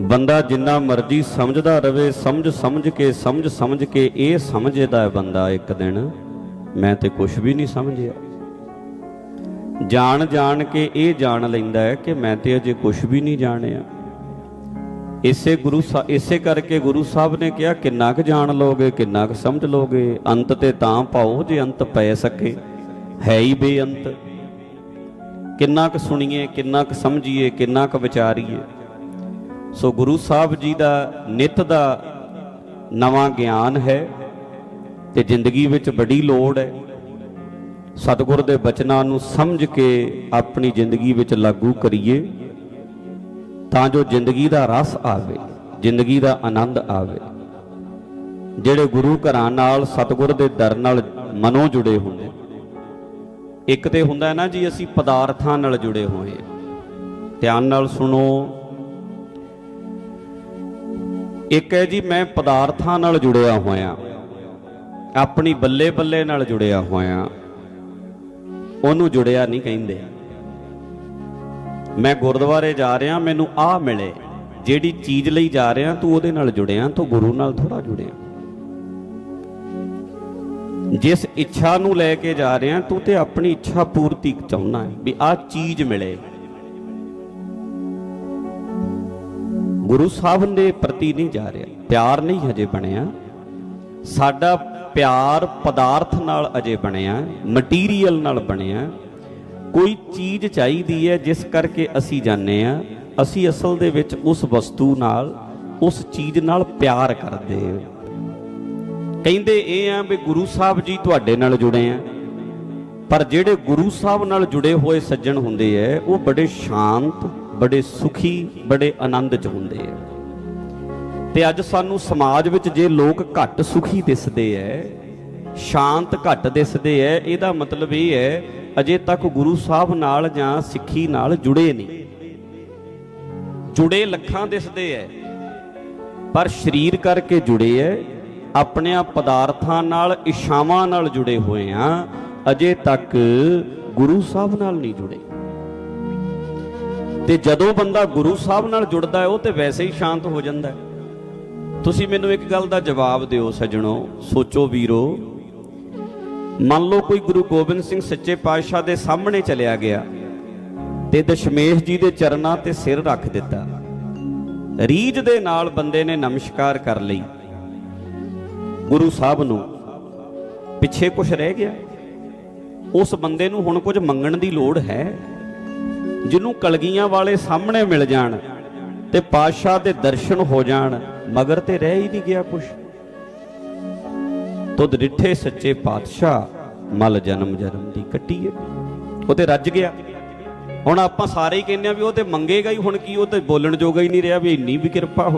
ਬੰਦਾ ਜਿੰਨਾ ਮਰਜ਼ੀ ਸਮਝਦਾ ਰਵੇ, ਸਮਝ ਸਮਝ ਕੇ, ਸਮਝ ਸਮਝ ਕੇ, ਇਹ ਸਮਝਦਾ ਹੈ ਬੰਦਾ ਇੱਕ ਦਿਨ। ਮੈਂ ਤੇ ਕੁਝ ਵੀ ਨਹੀਂ ਸਮਝਿਆ। ਜਾਣ ਜਾਣ ਕੇ ਇਹ ਜਾਣ ਲੈਂਦਾ ਹੈ ਕਿ ਮੈਂ ਤੇ ਅਜੇ ਕੁਝ ਵੀ ਨਹੀਂ ਜਾਣਿਆ। ਇਸੇ ਗੁਰੂ ਸਾ- ਇਸੇ ਕਰਕੇ ਗੁਰੂ ਸਾਹਿਬ ਨੇ ਕਿਹਾ, ਕਿੰਨਾ ਕੁ ਜਾਣ ਲੋਗੇ ਕਿੰਨਾ ਕੁ ਸਮਝ ਲੋਗੇ ਅੰਤ ਤੇ ਤਾਂ ਪਾਓ ਜੇ ਅੰਤ ਪੈ ਸਕੇ। ਹੈ ਹੀ ਬੇਅੰਤ। ਕਿੰਨਾ ਕੁ ਸੁਣੀਏ, ਕਿੰਨਾ ਕੁ ਸਮਝੀਏ, ਕਿੰਨਾ ਕੁ ਵਿਚਾਰੀਏ। ਸੋ ਗੁਰੂ ਸਾਹਿਬ ਜੀ ਦਾ ਨਿਤ ਦਾ ਨਵਾਂ ਗਿਆਨ ਹੈ ਤੇ ਜ਼ਿੰਦਗੀ ਵਿੱਚ ਬੜੀ ਲੋੜ ਹੈ। ਸਤਿਗੁਰ ਦੇ ਬਚਨਾਂ ਨੂੰ ਸਮਝ ਕੇ ਆਪਣੀ ਜ਼ਿੰਦਗੀ ਵਿੱਚ ਲਾਗੂ ਕਰੀਏ ਤਾਂ ਜੋ ਜ਼ਿੰਦਗੀ ਦਾ ਰਸ ਆਵੇ, ਜ਼ਿੰਦਗੀ ਦਾ ਆਨੰਦ ਆਵੇ। ਜਿਹੜੇ ਗੁਰੂ ਘਰਾਂ ਨਾਲ ਸਤਿਗੁਰ ਦੇ ਦਰ ਨਾਲ ਮਨੋਂ ਜੁੜੇ ਹੁੰਦੇ ਇੱਕ ਤੇ ਹੁੰਦਾ ਨਾ ਜੀ, ਅਸੀਂ ਪਦਾਰਥਾਂ ਨਾਲ ਜੁੜੇ ਹੋਏ ਧਿਆਨ ਨਾਲ ਸੁਣੋ ਇੱਕ ਹੈ ਜੀ, ਮੈਂ ਪਦਾਰਥਾਂ ਨਾਲ ਜੁੜਿਆ ਹੋਇਆ। ਆਪਣੀ ਬੱਲੇ ਬੱਲੇ ਨਾਲ ਜੁੜਿਆ ਹੋਇਆ। ਉਹਨੂੰ ਜੁੜਿਆ ਨਹੀਂ ਕਹਿੰਦੇ। ਮੈਂ ਗੁਰਦੁਆਰੇ ਜਾ ਰਿਹਾ, ਮੈਨੂੰ ਆਹ ਮਿਲੇ। ਜਿਹੜੀ ਚੀਜ਼ ਲਈ ਜਾ ਰਿਹਾ, ਤੂੰ ਉਹਦੇ ਨਾਲ ਜੁੜਿਆ, ਤੂੰ ਗੁਰੂ ਨਾਲ ਥੋੜਾ ਜੁੜਿਆ। ਜਿਸ ਇੱਛਾ ਨੂੰ ਲੈ ਕੇ ਜਾ ਰਿਹਾ, ਤੂੰ ਤੇ ਆਪਣੀ ਇੱਛਾ ਪੂਰਤੀ ਚਾਹੁੰਦਾ ਹੈ ਵੀ ਆਹ ਚੀਜ਼ ਮਿਲੇ। ਗੁਰੂ ਸਾਹਿਬ ਦੇ ਪ੍ਰਤੀ ਨਹੀਂ ਜਾ ਰਿਹਾ। ਪਿਆਰ ਨਹੀਂ ਹਜੇ ਬਣਿਆ। ਸਾਡਾ ਪਿਆਰ ਪਦਾਰਥ ਨਾਲ ਅਜੇ ਬਣਿਆ ਮਟੀਰੀਅਲ ਨਾਲ ਬਣਿਆ। ਕੋਈ ਚੀਜ਼ ਚਾਹੀਦੀ ਹੈ ਜਿਸ ਕਰਕੇ ਅਸੀਂ ਜਾਣਦੇ ਆ ਅਸੀਂ ਅਸਲ ਦੇ ਵਿੱਚ ਉਸ ਵਸਤੂ ਨਾਲ, ਉਸ ਚੀਜ਼ ਨਾਲ ਪਿਆਰ ਕਰਦੇ ਹਾਂ। ਕਹਿੰਦੇ ਇਹ ਆ ਵੀ ਗੁਰੂ ਸਾਹਿਬ ਜੀ ਤੁਹਾਡੇ ਨਾਲ ਜੁੜੇ ਆ। ਪਰ ਜਿਹੜੇ ਗੁਰੂ ਸਾਹਿਬ ਨਾਲ ਜੁੜੇ ਹੋਏ ਸੱਜਣ ਹੁੰਦੇ ਐ ਉਹ ਬੜੇ ਸ਼ਾਂਤ ਬੜੇ ਸੁਖੀ, ਬੜੇ ਆਨੰਦ ਚ ਹੁੰਦੇ ਐ ਤੇ ਅੱਜ ਸਾਨੂੰ ਸਮਾਜ ਵਿੱਚ ਜੇ ਲੋਕ ਘੱਟ ਸੁਖੀ ਦਿਸਦੇ ਐ, ਸ਼ਾਂਤ ਘੱਟ ਦਿਸਦੇ ਐ, ਇਹਦਾ ਮਤਲਬ ਇਹ ਹੈ ਅਜੇ ਤੱਕ ਗੁਰੂ ਸਾਹਿਬ ਨਾਲ ਜਾਂ ਸਿੱਖੀ ਨਾਲ ਜੁੜੇ ਨਹੀਂ। ਜੁੜੇ ਲੱਖਾਂ ਦਿਸਦੇ ਐ, ਪਰ ਸਰੀਰ ਕਰਕੇ ਜੁੜੇ ਐ, ਆਪਣਿਆਂ ਪਦਾਰਥਾਂ ਨਾਲ ਇਸ਼ਾਵਾਂ ਨਾਲ ਜੁੜੇ ਹੋਏ ਆ, ਅਜੇ ਤੱਕ ਗੁਰੂ ਸਾਹਿਬ ਨਾਲ ਨਹੀਂ ਜੁੜੇ। ਤੇ ਜਦੋਂ ਬੰਦਾ ਗੁਰੂ ਸਾਹਿਬ ਨਾਲ ਜੁੜਦਾ ਹੈ, ਉਹ ਤੇ ਵੈਸੇ ਹੀ ਸ਼ਾਂਤ ਹੋ ਜਾਂਦਾ ਹੈ। ਤੁਸੀਂ ਮੈਨੂੰ ਇੱਕ ਗੱਲ ਦਾ ਜਵਾਬ ਦਿਓ ਸੱਜਣੋ, ਸੋਚੋ ਵੀਰੋ। ਮੰਨ ਲਓ ਕੋਈ ਗੁਰੂ ਗੋਬਿੰਦ ਸਿੰਘ ਸੱਚੇ ਪਾਤਸ਼ਾਹ ਦੇ ਸਾਹਮਣੇ ਚਲਿਆ ਗਿਆ ਤੇ ਦਸ਼ਮੇਸ਼ ਜੀ ਦੇ ਚਰਨਾਂ ਤੇ ਸਿਰ ਰੱਖ ਦਿੱਤਾ। ਰੀਝ ਦੇ ਨਾਲ ਬੰਦੇ ਨੇ ਨਮਸਕਾਰ ਕਰ ਲਈ। ਗੁਰੂ ਸਾਹਿਬ ਨੂੰ ਪਿੱਛੇ ਕੁਝ ਰਹਿ ਗਿਆ। ਉਸ ਬੰਦੇ ਨੂੰ ਹੁਣ ਕੁਝ ਮੰਗਣ ਦੀ ਲੋੜ ਹੈ? ਜਿਹਨੂੰ ਕਲਗੀਆਂ ਵਾਲੇ ਸਾਹਮਣੇ ਮਿਲ ਜਾਣ ਤੇ ਪਾਤਸ਼ਾਹ ਦੇ ਦਰਸ਼ਨ ਹੋ ਜਾਣ, ਮਗਰ ਤੇ ਰਹਿ ਹੀ ਨਹੀਂ ਗਿਆ ਕੁਛ। ਤੁਧ ਡਿੱਠੇ ਸੱਚੇ ਪਾਤਸ਼ਾਹ, ਮਲ ਜਨਮ ਜਨਮ ਦੀ ਕੱਟੀ ਕੱਟੀਏ। ਉਹ ਤੇ ਰੱਜ ਗਿਆ। ਹੁਣ ਆਪਾਂ ਸਾਰੇ ਹੀ ਕਹਿੰਦੇ ਆ ਵੀ ਉਹ ਤੇ ਮੰਗੇਗਾ ਹੀ, ਹੁਣ ਕੀ ਉਹ ਤੇ ਬੋਲਣ ਜੋਗਾ ਹੀ ਨਹੀਂ ਰਿਹਾ ਵੀ ਇੰਨੀ ਵੀ ਕਿਰਪਾ ਹੋ